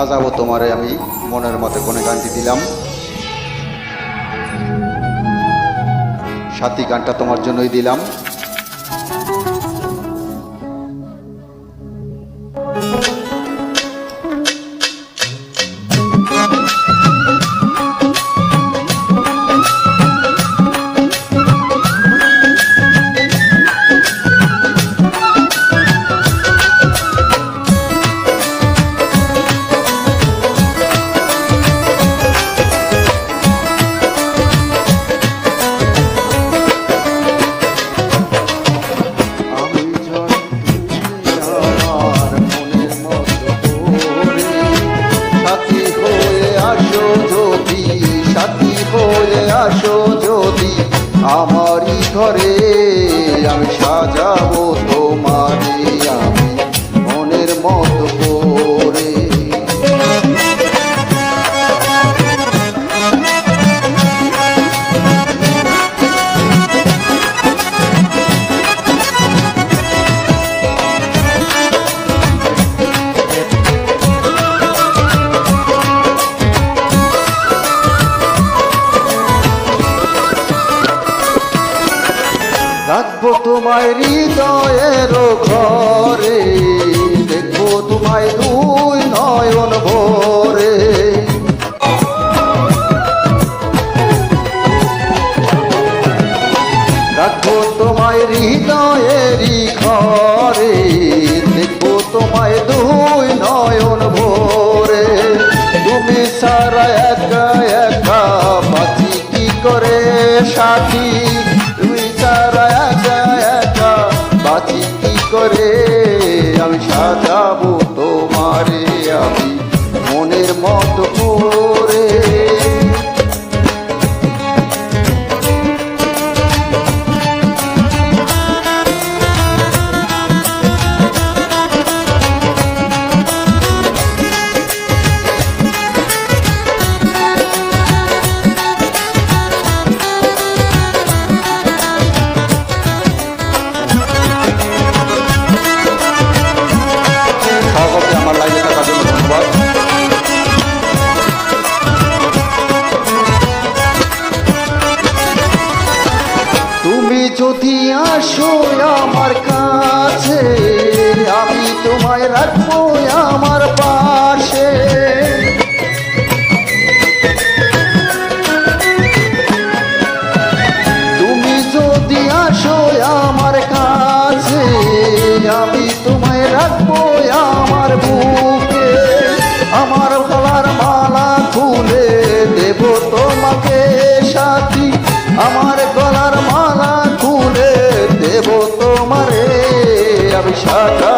সাজাবো তোমারে আমি মনের মতো কোনে গানটি দিলাম। সাথী গানটা তোমার জন্যই দিলাম। আমারই ঘরে আমি সাজাবো তোমারে আমি মনের মতো রাখব তোমায় হৃদয়ের ঘরে, দেখব তোমায় দুই নয়ন ভরে। রাখব তোমায় হৃদয়েরই ঘরে, দেখব তোমায় দুই নয়ন ভরে। তুমি সারা একা একা বাঁচি কি করে সাথী? করে যদি আসো আমার কাছে, আমি তোমায় রাখব আমার পাশে। তুমি যদি আসো আমার কাছে, আমি তোমায় রাখব আমার বুকে। আমার গলার মালা খুলে দেব তোমাকে। মালা